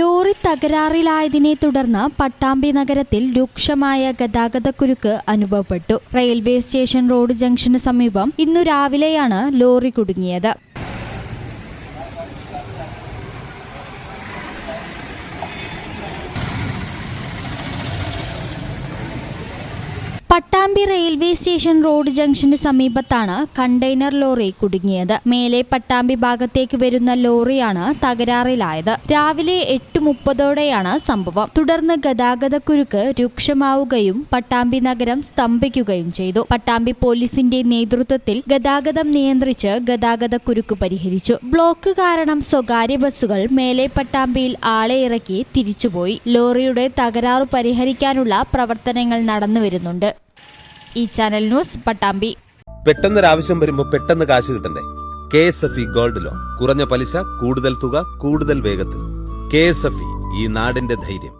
Lorry തകരാറിലായതിനെ തുടർന്ന് പട്ടാമ്പി നഗരത്തിൽ രൂക്ഷമായ ഗതാഗതക്കുരുക്ക് അനുഭവപ്പെട്ടു. റെയിൽവേ സ്റ്റേഷൻ റോഡ് ജംഗ്ഷന് സമീപം ഇന്നു രാവിലെയാണ് ലോറി കുടുങ്ങിയത്. പട്ടാമ്പി റെയിൽവേ സ്റ്റേഷൻ റോഡ് ജംഗ്ഷന് സമീപത്താണ് കണ്ടെയ്നർ ലോറി കുടുങ്ങിയത്. മേലെ പട്ടാമ്പി ഭാഗത്തേക്ക് വരുന്ന ലോറിയാണ് തകരാറിലായത്. രാവിലെ എട്ട് മുപ്പതോടെയാണ് സംഭവം. തുടർന്ന് ഗതാഗതക്കുരുക്ക് രൂക്ഷമാവുകയും പട്ടാമ്പി നഗരം സ്തംഭിക്കുകയും ചെയ്തു. പട്ടാമ്പി പോലീസിന്റെ നേതൃത്വത്തിൽ ഗതാഗതം നിയന്ത്രിച്ച് ഗതാഗതക്കുരുക്ക് പരിഹരിച്ചു. ബ്ലോക്ക് കാരണം സ്വകാര്യ ബസ്സുകൾ മേലെ പട്ടാമ്പിയിൽ ആളെ ഇറക്കി തിരിച്ചുപോയി. ലോറിയുടെ തകരാറ് പരിഹരിക്കാനുള്ള പ്രവർത്തനങ്ങൾ നടന്നുവരുന്നുണ്ട്. ഈ ചാനൽ ന്യൂസ് പട്ടാമ്പി. പെട്ടെന്നൊരാവശ്യം വരുമ്പോ പെട്ടെന്ന് കാശ് കിട്ടണ്ടേ? K S F E gold loan. കുറഞ്ഞ പലിശ കൂടുതൽ തുക കൂടുതൽ വേഗത്തിൽ. കെ എസ് എഫ് ഇ ഈ നാടിന്റെ ധൈര്യം.